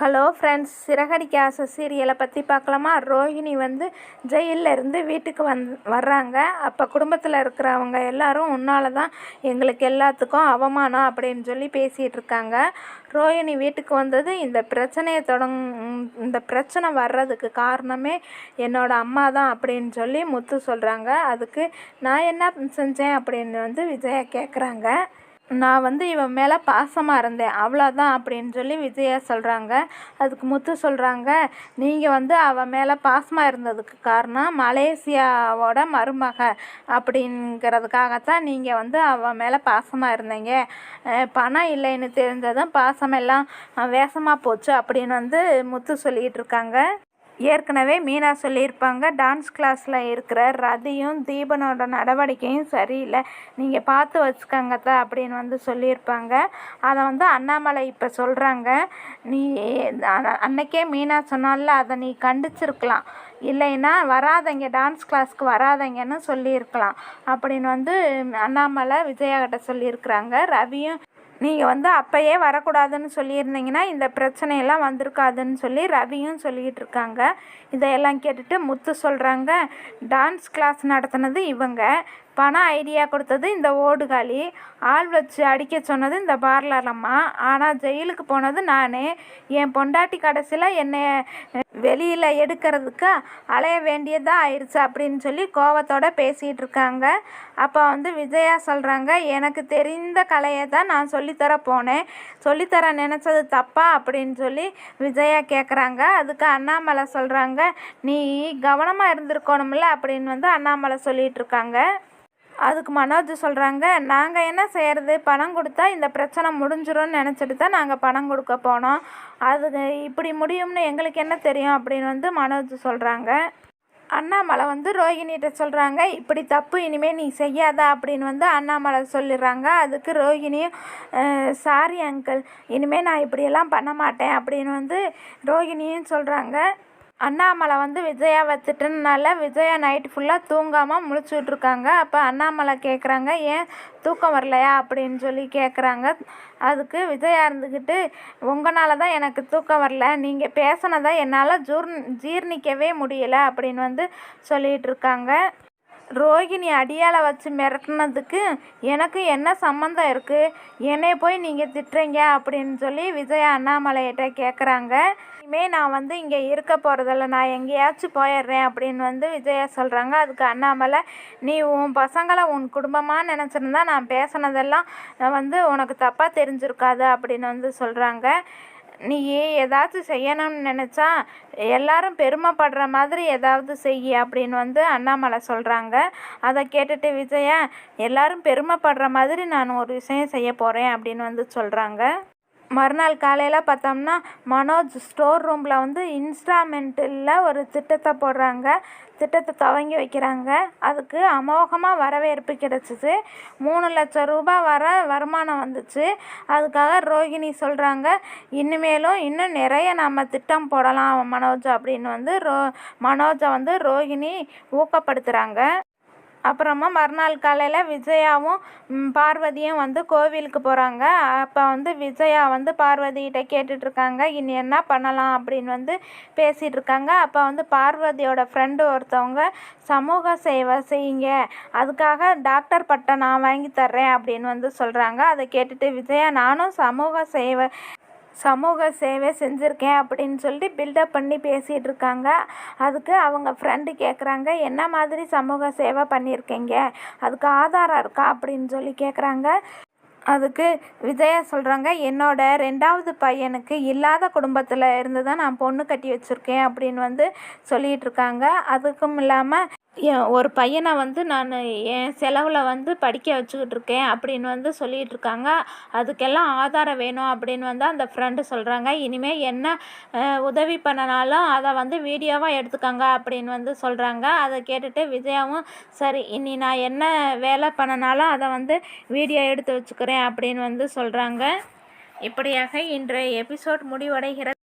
Hello friends Siragadikka ஆசை சீரியலை பற்றி பார்க்கலாமா? ரோஹிணி வந்து ஜெயிலில் இருந்து வீட்டுக்கு வந் வர்றாங்க. அப்போ குடும்பத்தில் இருக்கிறவங்க எல்லாரும் உன்னால தான் எங்களுக்கு எல்லாத்துக்கும் அவமானம் அப்படின்னு சொல்லி பேசிகிட்டு இருக்காங்க. ரோஹிணி வீட்டுக்கு வந்தது இந்த பிரச்சனையை தொடங் இந்த பிரச்சனை வர்றதுக்கு காரணமே என்னோட அம்மா தான் அப்படின்னு சொல்லி முத்து சொல்கிறாங்க அதுக்கு நான் என்ன செஞ்சேன் அப்படின்னு வந்து விஜயா கேட்குறாங்க நான் வந்து இவன் மேலே பாசமாக இருந்தேன். அவ்வளோதான் அப்படின்னு சொல்லி விஜயா சொல்கிறாங்க அதுக்கு முத்து சொல்கிறாங்க நீங்கள் வந்து அவன் மேலே பாசமாக இருந்ததுக்கு காரணம் மலேசியாவோட மருமக அப்படிங்கிறதுக்காகத்தான் நீங்கள் வந்து அவன் மேலே பாசமாக இருந்தீங்க. பணம் இல்லைன்னு தெரிஞ்சதும் பாசமெல்லாம் வேஷமாக போச்சு அப்படின்னு வந்து முத்து சொல்லிக்கிட்டு இருக்காங்க. ஏற்கனவே மீனா சொல்லியிருப்பாங்க டான்ஸ் கிளாஸில் இருக்கிற ரதியும் தீபனோட நடவடிக்கையும் சரியில்லை. நீங்கள் பார்த்து வச்சுக்கோங்க தான் அப்படின்னு வந்து சொல்லியிருப்பாங்க. அதை வந்து அண்ணாமலை இப்போ சொல்கிறாங்க நீ அன்னைக்கே மீனா சொன்னால அதை நீ கண்டிச்சிருக்கலாம். இல்லைன்னா வராதங்க டான்ஸ் கிளாஸ்க்கு வராதங்கன்னு சொல்லியிருக்கலாம். அப்படின்னு வந்து அண்ணாமலை விஜயாகிட்ட சொல்லியிருக்கிறாங்க. ரவியும் நீங்கள் வந்து அப்போயே வரக்கூடாதுன்னு சொல்லியிருந்தீங்கன்னா இந்த பிரச்சனையெல்லாம் வந்திருக்காதுன்னு சொல்லி ரவியும் சொல்லிக்கிட்டு இருக்காங்க. இதையெல்லாம் கேட்டுட்டு முத்து சொல்கிறாங்க டான்ஸ் கிளாஸ் நடத்தினது இவங்க. பணம் ஐடியா கொடுத்தது இந்த ஓடுகாலி. ஆள் வச்சு அடிக்க சொன்னது இந்த பார்லர் அம்மா. ஆனால் ஜெயிலுக்கு போனது நான். என் பொண்டாட்டி கடைசியில் என்னை வெளியில் எடுக்கிறதுக்கு அலைய வேண்டியதாக ஆயிடுச்சு அப்படின்னு சொல்லி கோவத்தோடு பேசிகிட்டு இருக்காங்க. அப்போ வந்து விஜயா சொல்கிறாங்க எனக்கு தெரிந்த கலையை தான் நான் சொல்லித்தர போனேன். சொல்லித்தர நினச்சது தப்பா? அப்படின்னு சொல்லி விஜயா கேட்குறாங்க அதுக்கு அண்ணாமலை சொல்கிறாங்க நீ கவனமாக இருந்திருக்கணும்ல? அப்படின்னு வந்து அண்ணாமலை சொல்லிகிட்டு இருக்காங்க. அதுக்கு மனோஜ் சொல்கிறாங்க நாங்கள் என்ன செய்கிறது பணம் கொடுத்தா இந்த பிரச்சனை முடிஞ்சிரும்னு நினச்சிட்டு தான் நாங்கள் பணம் கொடுக்க போனோம். அது இப்படி முடியும்னு எங்களுக்கு என்ன தெரியும்? அப்படின்னு வந்து மனோஜ் சொல்கிறாங்க அண்ணாமலை வந்து ரோஹிணிகிட்ட சொல்கிறாங்க இப்படி தப்பு இனிமேல் நீ செய்யாத அப்படின்னு வந்து அண்ணாமலை சொல்லிடுறாங்க. அதுக்கு ரோஹிணியும் சாரி அங்கிள் இனிமேல் நான் இப்படியெல்லாம் பண்ண மாட்டேன் அப்படின்னு வந்து ரோஹிணியும் சொல்கிறாங்க அண்ணாமலை வந்து விஜயாவை திட்டுனனால விஜயா நைட் ஃபுல்லாக தூங்காமல் முழிச்சுட்டு இருக்காங்க அப்போ அண்ணாமலை கேட்குறாங்க ஏன் தூக்கம் வரலையா? அப்படின்னு சொல்லி கேட்குறாங்க அதுக்கு விஜயா இருந்துக்கிட்டு உங்களால் தான் எனக்கு தூக்கம் வரல. நீங்கள் பேசினதை என்னால் ஜூர் ஜீர்ணிக்கவே முடியல. அப்படின்னு வந்து சொல்லிகிட்டு இருக்காங்க. ரோகிணி அடியால வச்சு மிரட்டினதுக்கு எனக்கு என்ன சம்மந்தம் இருக்குது என்னை போய் நீங்கள் திட்டுறீங்க அப்படின்னு சொல்லி விஜயா அண்ணாமலையிட்ட கேட்குறாங்க இனிமே நான் வந்து இங்கே இருக்க போகிறதில்ல நான் எங்கேயாச்சும் போயிடுறேன் அப்படின்னு வந்து விஜயா சொல்கிறாங்க அதுக்கு அண்ணாமலை நீ உன் பசங்களை உன் குடும்பமாக நினச்சிருந்தா நான் பேசுனதெல்லாம் வந்து உனக்கு தப்பாக தெரிஞ்சிருக்காது அப்படின்னு வந்து சொல்கிறாங்க நீ ஏதாச்சும் செய்யணும்னு நினச்சா எல்லாரும் பெருமைப்படுற மாதிரி ஏதாவது செய் அப்படின்னு வந்து அண்ணாமலை சொல்கிறாங்க அதை கேட்டுட்டு விஜயா எல்லாரும் பெருமைப்படுற மாதிரி நான் ஒரு விஷயம் செய்ய போகிறேன் அப்படின்னு வந்து சொல்கிறாங்க மறுநாள் காலையில் பார்த்தோம்னா மனோஜ் ஸ்டோர் ரூமில் வந்து இன்ஸ்டால்மெண்ட்டில் ஒரு திட்டத்தை போடுறாங்க. திட்டத்தை துவங்கி வைக்கிறாங்க. அதுக்கு அமோகமாக வரவேற்பு கிடச்சிது மூணு லட்சம் ரூபாய் வர வருமானம் வந்துச்சு. அதுக்காக ரோகிணி சொல்கிறாங்க இனிமேலும் இன்னும் நிறைய நம்ம திட்டம் போடலாம் மனோஜ் அப்படின்னு வந்து ரோ மனோஜை வந்து ரோகிணி ஊக்கப்படுத்துகிறாங்க அப்புறமா மறுநாள் காலையில் விஜயாவும் பார்வதியும் வந்து கோவிலுக்கு போகிறாங்க அப்போ வந்து விஜயா வந்து பார்வதிகிட்ட கேட்டுட்ருக்காங்க இனி என்ன பண்ணலாம்? அப்படின்னு வந்து பேசிகிட்டு இருக்காங்க அப்போ வந்து பார்வதியோட ஃப்ரெண்டு ஒருத்தவங்க சமூக சேவை செய்யுங்க. அதுக்காக டாக்டர் பட்டம் நான் வாங்கி தர்றேன். அப்படின்னு வந்து சொல்கிறாங்க அதை கேட்டுட்டு விஜயா நானும் சமூக சேவை சமூக சேவை செஞ்சுருக்கேன் அப்படின்னு சொல்லிட்டு பில்டப் பண்ணி பேசிகிட்டு இருக்காங்க. அதுக்கு அவங்க ஃப்ரெண்டு கேட்குறாங்க என்ன மாதிரி சமூக சேவை பண்ணியிருக்கீங்க அதுக்கு ஆதாரம் இருக்கா? அப்படின்னு சொல்லி கேட்குறாங்க அதுக்கு விஜயா சொல்கிறாங்க என்னோட ரெண்டாவது பையனுக்கு இல்லாத குடும்பத்தில் இருந்து தான் நான் பொண்ணு கட்டி வச்சுருக்கேன் அப்படின்னு வந்து சொல்லிகிட்டு இருக்காங்க. அதுக்கும் இல்லாமல் என் ஒரு பையனை வந்து நான் என் செலவில் வந்து படிக்க வச்சுக்கிட்டு இருக்கேன் அப்படின்னு வந்து சொல்லிகிட்டு இருக்காங்க அதுக்கெல்லாம் ஆதாரம் வேணும் அப்படின்னு வந்து அந்த ஃப்ரெண்டு சொல்கிறாங்க இனிமேல் என்ன உதவி பண்ணனாலும் அதை வந்து வீடியோவாக எடுத்துக்கோங்க அப்படின்னு வந்து சொல்கிறாங்க அதை கேட்டுட்டு விஜயாவும் சரி இனி நான் என்ன வேலை பண்ணனாலும் அதை வந்து வீடியோ எடுத்து வச்சுக்கிறேன் அப்படின்னு வந்து சொல்கிறாங்க இப்படியாக இன்றைய எபிசோட் முடிவடைகிறது.